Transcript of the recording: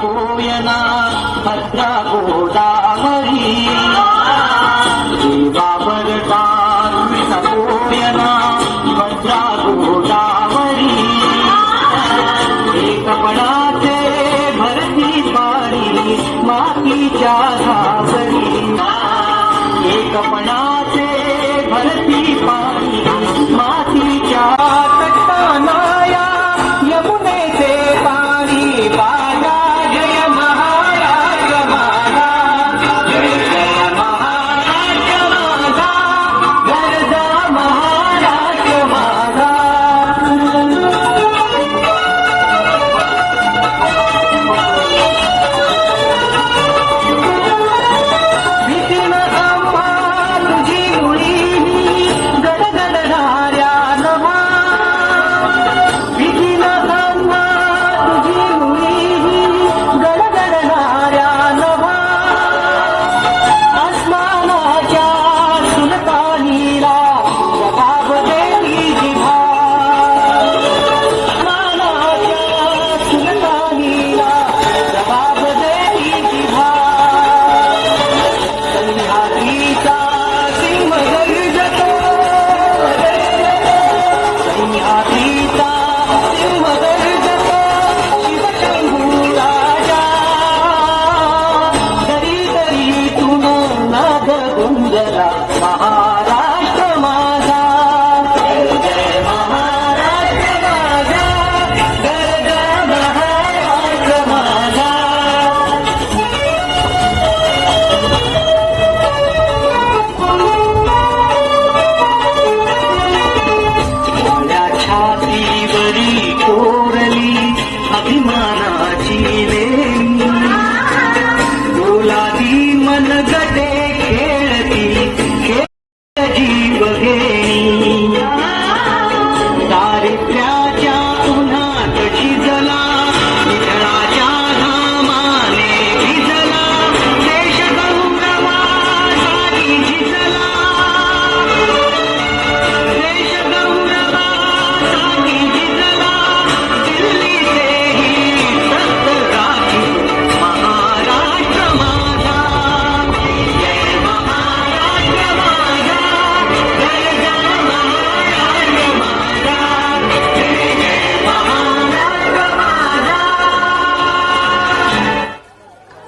कोयना भद्रा गोदावरी देवा बरटा कोयना भद्रा गोदावरी एक पणाचे भरती पाणी मातीच्या घासरी एक Oh.